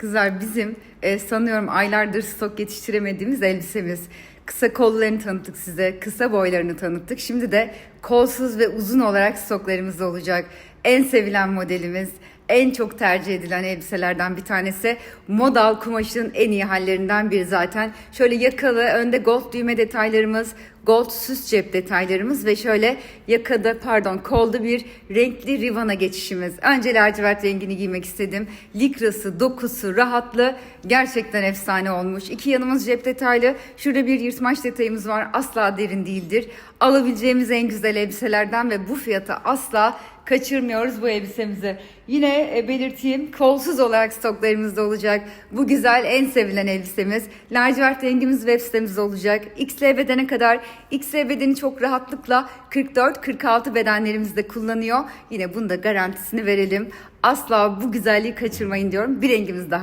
Kızlar bizim e, sanıyorum aylardır stok yetiştiremediğimiz elbisemiz. Kısa kollarını tanıttık size, kısa boylarını tanıttık. Şimdi de kolsuz ve uzun olarak stoklarımız olacak. En sevilen modelimiz, en çok tercih edilen elbiselerden bir tanesi. Modal kumaşın en iyi hallerinden biri zaten. Şöyle yakalı, önde gold düğme detaylarımız, gold süs cep detaylarımız ve şöyle yakada pardon kolda bir renkli rivana geçişimiz. Önce lacivert rengini giymek istedim. Likrası, dokusu, rahatlı gerçekten efsane olmuş. İki yanımız cep detaylı. Şurada bir yırtmaç detayımız var. Asla derin değildir. Alabileceğimiz en güzel elbiselerden ve bu fiyata asla kaçırmıyoruz bu elbisemizi. Yine e, belirteyim kolsuz olarak stoklarımızda olacak. Bu güzel en sevilen elbisemiz. Lacivert rengimiz web sitemizde olacak. XL bedene kadar XL bedeni çok rahatlıkla 44-46 bedenlerimizde kullanıyor. Yine bunda garantisini verelim. Asla bu güzelliği kaçırmayın diyorum. Bir rengimiz daha